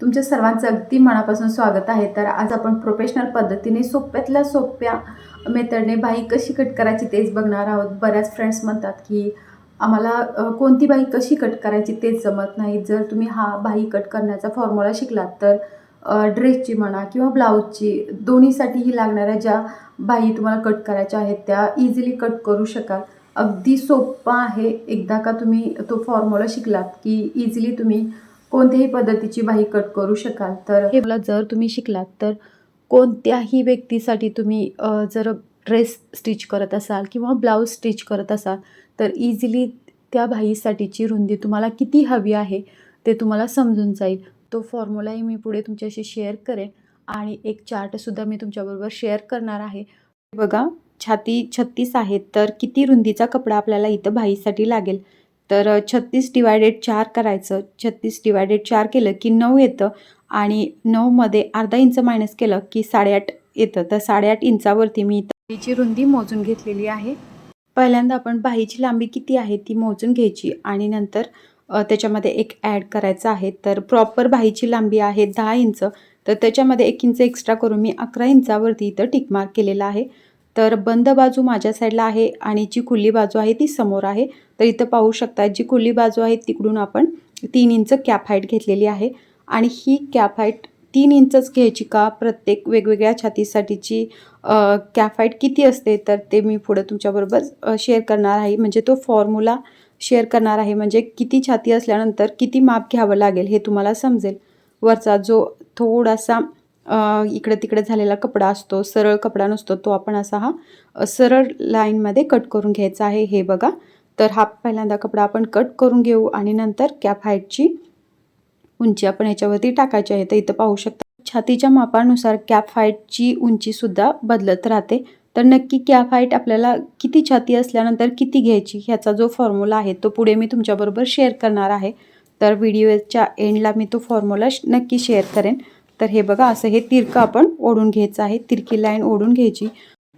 तुमच्या सर्वांचं अगदी मनापासून स्वागत आहे. तर आज आपण प्रोफेशनल पद्धतीने सोप्यातल्या सोप्या मेथडने बाई कशी कट करायची तेच बघणार आहोत. बऱ्याच फ्रेंड्स म्हणतात की आम्हाला कोणती बाई कशी कट करायची तेच जमत नाही. जर तुम्ही हा बाई कट करण्याचा फॉर्म्युला शिकलात तर ड्रेसची म्हणा किंवा ब्लाऊजची दोन्हीसाठीही लागणाऱ्या ज्या बाई तुम्हाला कट करायच्या आहेत त्या इझिली कट करू शकाल. अगदी सोपा आहे. एकदा का तुम्ही तो फॉर्म्युला शिकलात की इझिली तुम्ही कोणत्याही पद्धतीची बाही कट करू शकाल. तर हे मला जर तुम्ही शिकलात तर कोणत्याही व्यक्तीसाठी तुम्ही जर ड्रेस स्टिच करत असाल किंवा ब्लाऊज स्टिच करत असाल तर इझिली त्या भाईसाठीची रुंदी तुम्हाला किती हवी आहे ते तुम्हाला समजून जाईल. तो फॉर्म्युलाही मी पुढे तुमच्याशी शेअर करेन आणि एक चार्टसुद्धा मी तुमच्याबरोबर शेअर करणार आहे. बघा छाती छत्तीस आहे तर किती रुंदीचा कपडा आपल्याला इथं भाईसाठी लागेल? तर छत्तीस डिवायडेड चार करायचं. छत्तीस डिवायडेड चार केलं की नऊ येतं आणि नऊमध्ये अर्धा इंच मायनस केलं की साडेआठ येतं. तर साडेआठ इंचावरती मी इथं रुंदी मोजून घेतलेली आहे. पहिल्यांदा आपण बाहीची लांबी किती आहे ती मोजून घ्यायची आणि नंतर त्याच्यामध्ये एक ॲड करायचं आहे. तर प्रॉपर बाहीची लांबी आहे दहा इंच. तर त्याच्यामध्ये एक इंच एक्स्ट्रा करून मी अकरा इंचावरती इथं टिकमार्क केलेला आहे. तर बंद बाजू माझ्या साईडला आहे आणि जी खुली बाजू आहे ती समोर आहे. तर इथं पाहू शकता जी खुली बाजू आहे तिकडून आपण तीन इंच कॅप हाईट घेतलेली आहे. आणि ही कॅप हाईट तीन इंचच घ्यायची का? प्रत्येक वेगवेगळ्या छातीसाठीची कॅप हाईट किती असते? तर ते मी पुढं तुमच्याबरोबर शेअर करणार आहे. म्हणजे तो फॉर्म्युला शेअर करणार आहे. म्हणजे किती छाती असल्यानंतर किती माप घ्यावं लागेल हे तुम्हाला समजेल. वरचा जो थोडासा इकडे तिकडे झालेला कपडा असतो सरळ कपडा नसतो तो आपण असा हा सरळ लाईनमध्ये कट करून घ्यायचा आहे. हे बघा. तर हा पहिल्यांदा कपडा आपण कट करून घेऊ आणि नंतर कॅप हाईटची उंची आपण याच्यावरती टाकायची आहे. तर इथं पाहू शकता छातीच्या मापानुसार कॅप हाईटची उंचीसुद्धा बदलत राहते. तर नक्की कॅप हाईट आपल्याला किती छाती असल्यानंतर किती घ्यायची ह्याचा जो फॉर्म्युला आहे तो पुढे मी तुमच्याबरोबर शेअर करणार आहे. तर व्हिडिओच्या एंडला मी तो फॉर्म्युला श- नक्की शेअर करेन. तर हे बघा असं हे तिरकं आपण ओढून घ्यायचं आहे. तिरकी लाईन ओढून घ्यायची.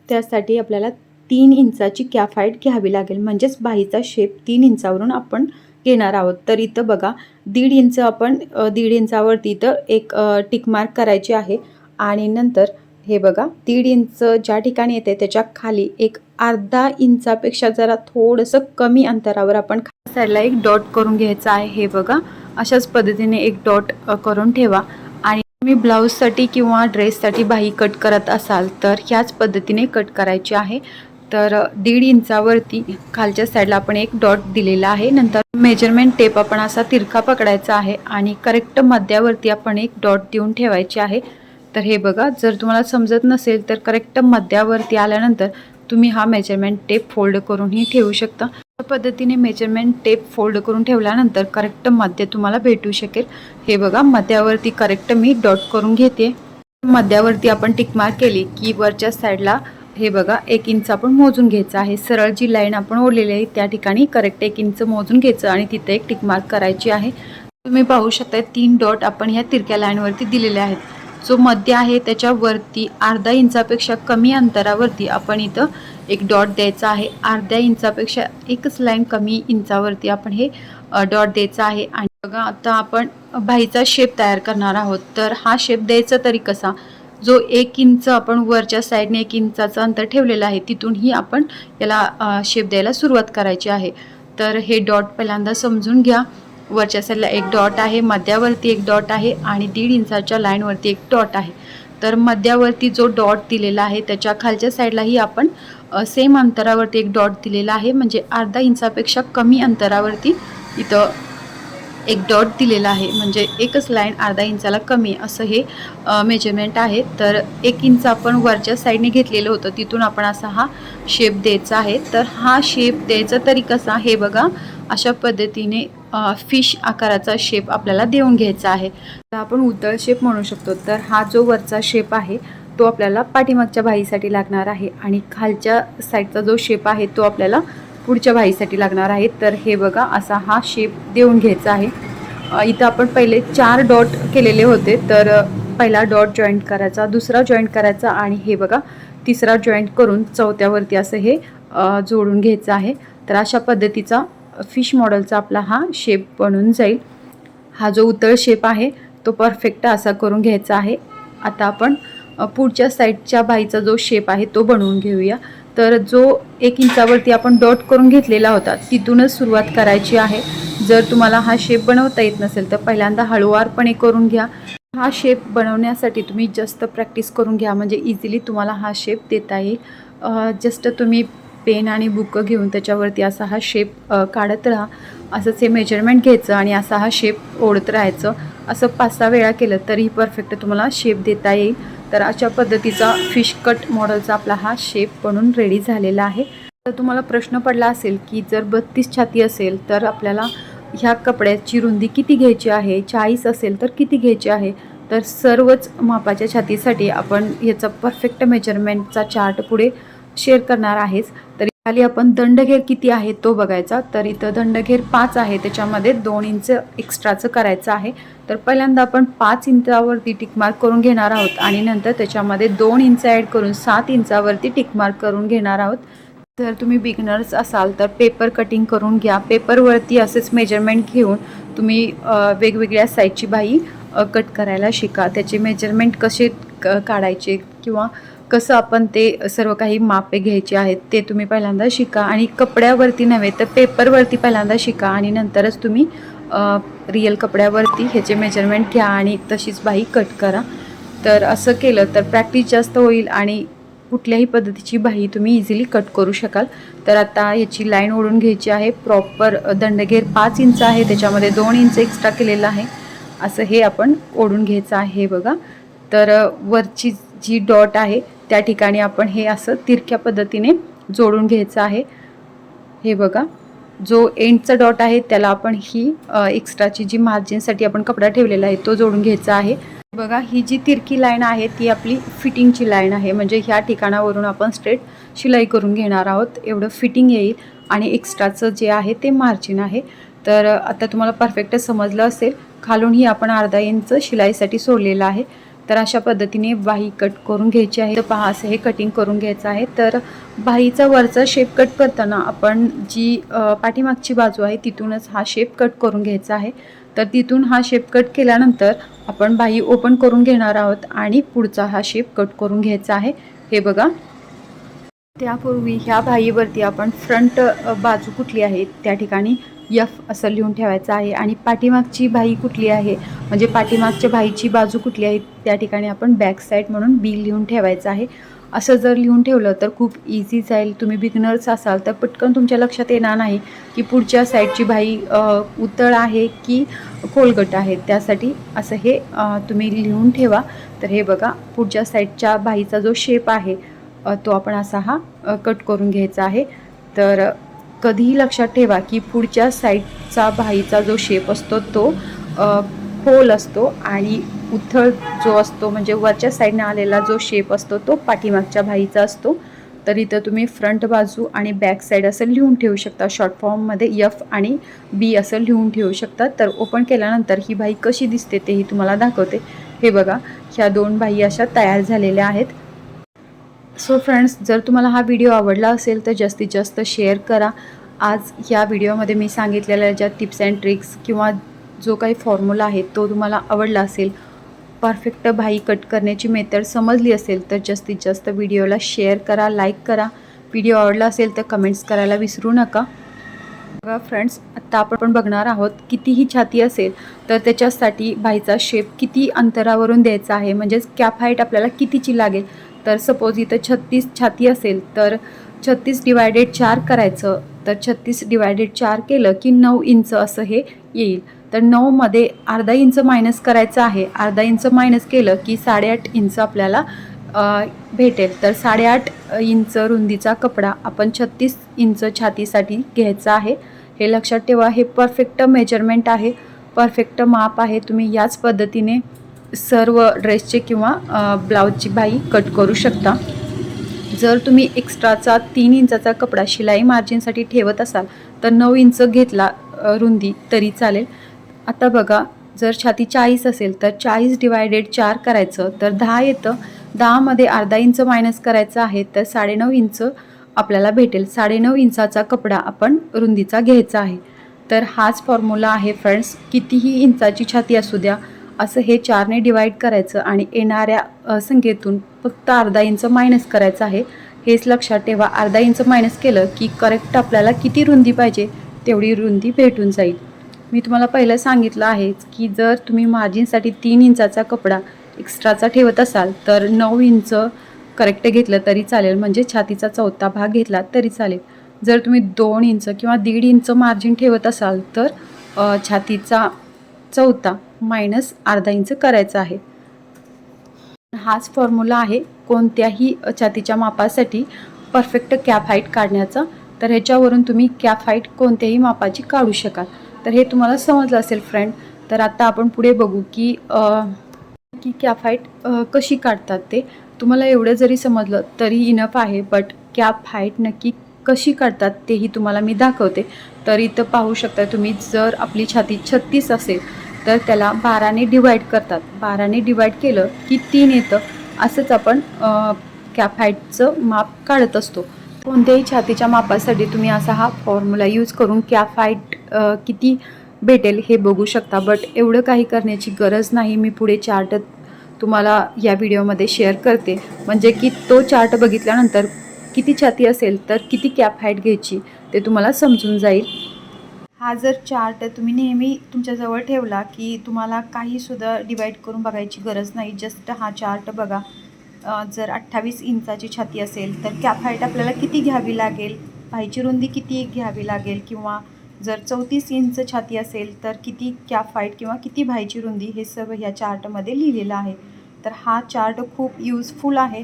त्यासाठी आपल्याला तीन इंचाची कॅफाईट घ्यावी लागेल. म्हणजेच बाहीचा शेप तीन इंचावरून आपण घेणार आहोत. तर इथं बघा दीड इंच आपण दीड इंचावरती इथं एक टिकमार्क करायची आहे. आणि नंतर हे बघा दीड इंच ज्या ठिकाणी येते त्याच्याखाली एक अर्धा इंचापेक्षा जरा थोडंसं कमी अंतरावर आपण साईडला एक डॉट करून घ्यायचं आहे. हे बघा अशाच पद्धतीने एक डॉट करून ठेवा. आणि तुम्ही ब्लाऊजसाठी किंवा ड्रेससाठी बाही कट करत असाल तर ह्याच पद्धतीने कट करायची आहे. तर दीड इंचावरती खालच्या साईडला आपण एक डॉट दिलेला आहे. नंतर मेजरमेंट टेप आपण असा तिरका पकडायचा आहे आणि करेक्ट मध्यावरती आपण एक डॉट देऊन ठेवायची आहे. तर हे बघा जर तुम्हाला समजत नसेल तर करेक्ट मध्यावरती आल्यानंतर तुम्ही हा मेजरमेंट टेप फोल्ड करूनही ठेवू शकता. अशा पद्धतीने मेजरमेंट टेप फोल्ड करून ठेवल्यानंतर करेक्ट मध्य तुम्हाला भेटू शकेल. हे बघा मध्यावरती करेक्ट मी डॉट करून घेते. मध्यावरती आपण टिकमार्क केली की वरच्या साईडला हे बघा एक इंच आपण मोजून घ्यायचं आहे. सरळ जी लाईन आपण ओढलेली आहे त्या ठिकाणी करेक्ट एक इंच मोजून घ्यायचं आणि तिथे एक टिकमार्क करायची आहे. तुम्ही पाहू शकता तीन डॉट आपण ह्या तिरक्या लाईनवरती दिलेले आहेत. जो मध्य आहे त्याच्यावरती अर्धा इंचापेक्षा कमी अंतरावरती आपण इथं एक डॉट द्यायचा आहे. अर्ध्या इंचापेक्षा एकच लाईन कमी इंचावरती आपण हे डॉट द्यायचा आहे. आणि बघा आता आपण भाईचा शेप तयार करणार आहोत. तर हा शेप द्यायचा तरी कसा? जो एक इंच आपण वरच्या साईडने एक इंचाचं अंतर ठेवलेलं आहे तिथूनही आपण याला शेप द्यायला सुरुवात करायची आहे. तर हे डॉट पहिल्यांदा समजून घ्या. वरच्या साईडला एक डॉट आहे मध्यावरती एक डॉट आहे आणि दीड इंचाच्या लाईनवरती एक डॉट आहे. तर मध्यावरती जो डॉट दिलेला आहे त्याच्या खालच्या साईडलाही आपण सेम अंतरावरती एक डॉट दिलेला आहे. म्हणजे अर्धा इंचापेक्षा कमी अंतरावरती इथं एक डॉट दिलेला आहे. म्हणजे एकच लाईन अर्धा इंचाला कमी असं हे मेजरमेंट आहे. तर एक इंच आपण वरच्या साईडने घेतलेलं होतं. तिथून आपण असा हा शेप द्यायचा आहे. तर हा शेप द्यायचा तरी कसा? हे बघा. अशा पद्धतीने फिश आकाराचा शेप आपल्याला देऊन घ्यायचा आहे. तर आपण उतळ शेप म्हणू शकतो. तर हा जो वरचा शेप आहे तो आपल्याला पाठीमागच्या भाईसाठी लागणार आहे. आणि खालच्या साईडचा जो शेप आहे तो आपल्याला पुढच्या भाईसाठी लागणार आहे. तर हे बघा असा हा शेप देऊन घ्यायचा आहे. इथं आपण पहिले चार डॉट केलेले होते तर पहिला डॉट जॉईंट करायचा दुसरा जॉईंट करायचा आणि हे बघा तिसरा जॉईंट करून चौथ्यावरती असं हे जोडून घ्यायचं आहे. तर अशा पद्धतीचा फिश मॉडेलचा आपला हा शेप बनून जाईल. हा जो उतळ शेप आहे तो परफेक्ट असा करून घ्यायचा आहे. आता आपण पुढच्या साईडच्या बाईचा जो शेप आहे तो बनवून घेऊया. तर जो एक इंचावरती आपण डॉट करून घेतलेला होता तिथूनच सुरुवात करायची आहे. जर तुम्हाला हा शेप बनवता येत नसेल तर पहिल्यांदा हळूवारपणे करून घ्या. हा शेप बनवण्यासाठी तुम्ही जास्त प्रॅक्टिस करून घ्या म्हणजे इझिली तुम्हाला हा शेप देता येईल. जस्ट तुम्ही पेन आणि बुक घेऊन त्याच्यावरती असा हा शेप काढत राहा. असंच हे मेजरमेंट घ्यायचं आणि असा हा शेप ओढत राहायचं. असं पाच सहा वेळा केलं तरीही परफेक्ट तुम्हाला शेप देता येईल. तर अशा पद्धतीचा फिश कट मॉडेलचा आपला हा शेप बनून रेडी झालेला आहे. तर तुम्हाला प्रश्न पडला असेल की जर बत्तीस छाती असेल तर आपल्याला ह्या कपड्याची रुंदी किती घ्यायची आहे? चाळीस असेल तर किती घ्यायची आहे? तर सर्वच मापाच्या छातीसाठी आपण ह्याचा परफेक्ट मेजरमेंटचा चार्ट पुढे शेअर करणार आहेच तर खाली आपण दंडघेर किती आहे तो बघायचा. तर इथं दंडघेर पाच आहे. त्याच्यामध्ये दोन इंच एक्स्ट्राचं करायचं आहे. तर पहिल्यांदा आपण पाच इंचावरती टिकमार्क करून घेणार आहोत. आणि नंतर त्याच्यामध्ये दोन इंच ॲड करून सात इंचावरती टिकमार्क करून घेणार आहोत. जर तुम्ही बिगनर्स असाल तर पेपर कटिंग करून घ्या. पेपरवरती असेच मेजरमेंट घेऊन तुम्ही वेगवेगळ्या साईजची बाई कट करायला शिका. त्याचे मेजरमेंट कसे क काढायचे किंवा कसं आपण ते सर्व काही मापे घ्यायचे आहेत ते तुम्ही पहिल्यांदा शिका. आणि कपड्यावरती नव्हे तर पेपरवरती पहिल्यांदा शिका आणि नंतरच तुम्ही रिअल कपड्यावरती ह्याचे मेजरमेंट घ्या आणि तशीच बाई कट करा. तर असं केलं तर प्रॅक्टिस जास्त होईल आणि कुठल्याही पद्धतीची बाही तुम्ही इझिली कट करू शकाल. तर आता याची लाईन ओढून घ्यायची आहे. प्रॉपर दंडघेर पाच इंच आहे. त्याच्यामध्ये दोन इंच एक्स्ट्रा केलेलं आहे. असं हे आपण ओढून घ्यायचं आहे हे बघा. तर वरची जी डॉट आहे त्या ठिकाणी आपण हे असं तिरक्या पद्धतीने जोडून घ्यायचं आहे. हे बघा. जो एंडचा डॉट आहे त्याला आपण ही एक्स्ट्राची जी मार्जिनसाठी आपण कपडा ठेवलेला आहे तो जोडून घ्यायचा आहे. बघा ही जी तिरकी लाईन आहे ती आपली फिटिंगची लाईन आहे. म्हणजे ह्या ठिकाणावरून आपण स्ट्रेट शिलाई करून घेणार आहोत. एवढं फिटिंग येईल आणि एक्स्ट्राचं जे आहे ते मार्जिन आहे. तर आता तुम्हाला परफेक्ट समजलं असेल खालूनही आपण अर्धा इंच शिलाईसाठी सोडलेलं आहे. तर अशा पद्धतीने बाही कट करून घ्यायची आहे. तर पहा असं हे कटिंग करून घ्यायचं आहे. तर बाहीचा वरचा शेप कट करताना आपण जी पाठीमागची बाजू आहे तिथूनच हा शेप कट करून घ्यायचा आहे. तर तिथून हा शेप कट केल्यानंतर आपण बाही ओपन करून घेणार आहोत आणि पुढचा हा शेप कट करून घ्यायचा आहे. हे बघा. त्यापूर्वी ह्या बाहीवरती आपण फ्रंट बाजू कुठली आहे? त्या ठिकाणी यफ असं लिहून ठेवायचं आहे. आणि पाठीमागची बाई कुठली आहे? म्हणजे पाठीमागच्या भाईची बाजू कुठली आहे? त्या ठिकाणी आपण बॅक साईड म्हणून बी लिहून ठेवायचं आहे. असं जर लिहून ठेवलं तर खूप इझी जाईल. तुम्ही बिगनर्स असाल तर पटकन तुमच्या लक्षात येणार नाही की पुढच्या साईडची भाई उतळ आहे की खोलगट आहे. त्यासाठी असं हे तुम्ही लिहून ठेवा. तर हे बघा पुढच्या साईडच्या भाईचा जो शेप आहे तो आपण असा हा कट करून घ्यायचा आहे. तर कधीही लक्षात ठेवा की पुढच्या साईडचा भाईचा जो शेप असतो तो होल असतो आणि उथळ जो असतो म्हणजे वरच्या साईडने आलेला जो शेप असतो तो पाठीमागच्या भाईचा असतो. तर इथं तुम्ही फ्रंट बाजू आणि बॅक साईड असं लिहून ठेवू शकता. शॉर्ट फॉर्ममध्ये यफ आणि बी असं लिहून ठेवू शकता. तर ओपन केल्यानंतर ही बाई कशी दिसते तेही तुम्हाला दाखवते. हे बघा ह्या दोन बाई अशा तयार झालेल्या आहेत. सो फ्रेंड्स जर तुम्हाला हा व्हिडिओ आवडला असेल तर जास्तीत जास्त शेअर करा. आज ह्या व्हिडिओमध्ये मी सांगितलेल्या ज्या टिप्स अँड ट्रिक्स किंवा जो काही फॉर्म्युला आहे तो तुम्हाला आवडला असेल परफेक्ट भाई कट करण्याची मेथड समजली असेल तर जास्तीत जास्त व्हिडिओला शेअर करा लाईक करा. व्हिडिओ आवडला असेल तर कमेंट्स करायला विसरू नका. बघा फ्रेंड्स आत्ता आपण बघणार आहोत कितीही छाती असेल तर त्याच्यासाठी भाईचा शेप किती अंतरावरून द्यायचा आहे म्हणजेच कॅप हाईट आपल्याला कितीची लागेल? तर सपोज इथं छत्तीस छाती असेल तर छत्तीस डिवायडेड चार करायचं तर छत्तीस डिवायडेड चार केलं की नऊ इंच असं हे येईल. तर नऊमध्ये अर्धा इंच मायनस करायचं आहे. अर्धा इंच मायनस केलं की साडेआठ इंच आपल्याला भेटेल. तर साडेआठ इंच रुंदीचा कपडा आपण छत्तीस इंच छातीसाठी घ्यायचा आहे. हे लक्षात ठेवा हे परफेक्ट मेजरमेंट आहे. परफेक्ट माप आहे. तुम्ही याच पद्धतीने सर्व ड्रेसचे किंवा ब्लाऊजची बाई कट करू शकता. जर तुम्ही एक्स्ट्राचा तीन इंचाचा कपडा शिलाई मार्जिनसाठी ठेवत असाल तर नऊ इंच घेतला रुंदी तरी चालेल. आता बघा जर छाती चाळीस असेल तर चाळीस डिवायडेड चार करायचं तर दहा येतं. दहामध्ये अर्धा इंच मायनस करायचं आहे तर साडेनऊ इंच आपल्याला भेटेल. साडेनऊ इंचाचा कपडा आपण रुंदीचा घ्यायचा आहे. तर हाच फॉर्म्युला आहे फ्रेंड्स कितीही इंचाची छाती असू द्या असं हे चारने डिवाईड करायचं आणि येणाऱ्या संख्येतून फक्त अर्धा इंच मायनस करायचं आहे. हेच लक्षात ठेवा अर्धा इंच मायनस केलं की करेक्ट आपल्याला किती रुंदी पाहिजे तेवढी रुंदी भेटून जाईल. मी तुम्हाला पहिलं सांगितलं आहे की जर तुम्ही मार्जिनसाठी तीन इंचाचा कपडा एक्स्ट्राचा ठेवत असाल तर नऊ इंच करेक्ट घेतलं तरी चालेल. म्हणजे छातीचा चौथा भाग घेतला तरी चालेल. जर तुम्ही दोन इंच किंवा दीड इंच मार्जिन ठेवत असाल तर छातीचा चौथा मायनस अर्धा इंच करायचा आहे. हाच फॉर्म्युला आहे. कोणत्याही छातीच्या मापासाठी परफेक्ट कॅप हाईट काढण्याचा. तर ह्याच्यावरून तुम्ही कॅप हाईट कोणत्याही मापाची काढू शकाल. तर हे तुम्हाला समजलं असेल फ्रेंड तर आता आपण पुढे बघू की अ, की कॅप हाईट कशी काढतात ते. तुम्हाला एवढं जरी समजलं तरी इनफ आहे बट कॅप हाईट नक्की कशी काढतात तेही तुम्हाला मी दाखवते. तर इथं पाहू शकता तुम्ही जर आपली छाती छत्तीस असेल तर त्याला बाराने डिवाईड करतात. बाराने डिवाईड केलं की तीन येतं. असंच आपण कॅप हाईटचं माप काढत असतो. कोणत्याही छातीच्या मापासाठी तुम्ही असा हा फॉर्म्युला यूज करून कॅप हाईट किती भेटेल हे बघू शकता. बट एवढं काही करण्याची गरज नाही. मी पुढे चार्ट तुम्हाला या व्हिडिओमध्ये शेअर करते. म्हणजे की तो चार्ट बघितल्यानंतर किती छाती असेल तर किती कॅप हाईट घ्यायची ते तुम्हाला समजून जाईल. हा जर चार्ट तुम्ही नेहमी तुमच्याजवळ ठेवला की तुम्हाला काहीसुद्धा डिवाईड करून बघायची गरज नाही. जस्ट हा चार्ट बघा. जर अठ्ठावीस इंचाची छाती असेल तर कॅप हाईट आपल्याला किती घ्यावी लागेल? पायची रुंदी किती घ्यावी लागेल? किंवा जर चौतीस इंच छाती असेल तर किती कॅफ फाईट किंवा किती भाईची रुंदी हे सर्व ह्या चार्टमध्ये लिहिलेलं आहे. तर हा चार्ट खूप यूजफुल आहे.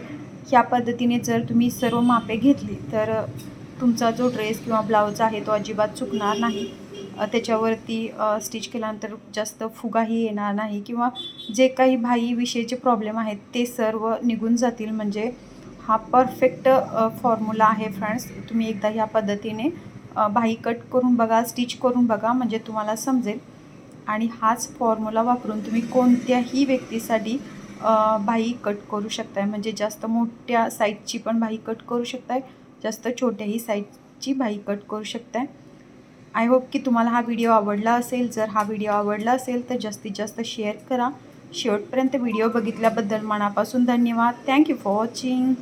ह्या पद्धतीने जर तुम्ही सर्व मापे घेतली तर तुमचा जो ड्रेस किंवा ब्लाऊज आहे तो अजिबात चुकणार नाही. त्याच्यावरती स्टिच केल्यानंतर जास्त फुगाही येणार नाही किंवा जे काही भाईविषयीचे प्रॉब्लेम आहेत ते सर्व निघून जातील. म्हणजे हा परफेक्ट फॉर्म्युला आहे फ्रेंड्स तुम्ही एकदा ह्या पद्धतीने बाही कट करून बघा स्टिच करून बघा म्हणजे तुम्हाला समजेल. आणि हाच फॉर्म्युला वापरून तुम्ही कोणत्याही व्यक्तीसाठी बाही कट करू शकताय. म्हणजे जास्त मोठ्या साईजची पण बाही कट करू शकताय जास्त छोट्याही साईजची बाही कट करू शकताय. आय होप की तुम्हाला हा व्हिडिओ आवडला असेल. जर हा व्हिडिओ आवडला असेल तर जास्तीत जास्त शेअर करा. शेवटपर्यंत व्हिडिओ बघितल्याबद्दल मनापासून धन्यवाद. Thank you for watching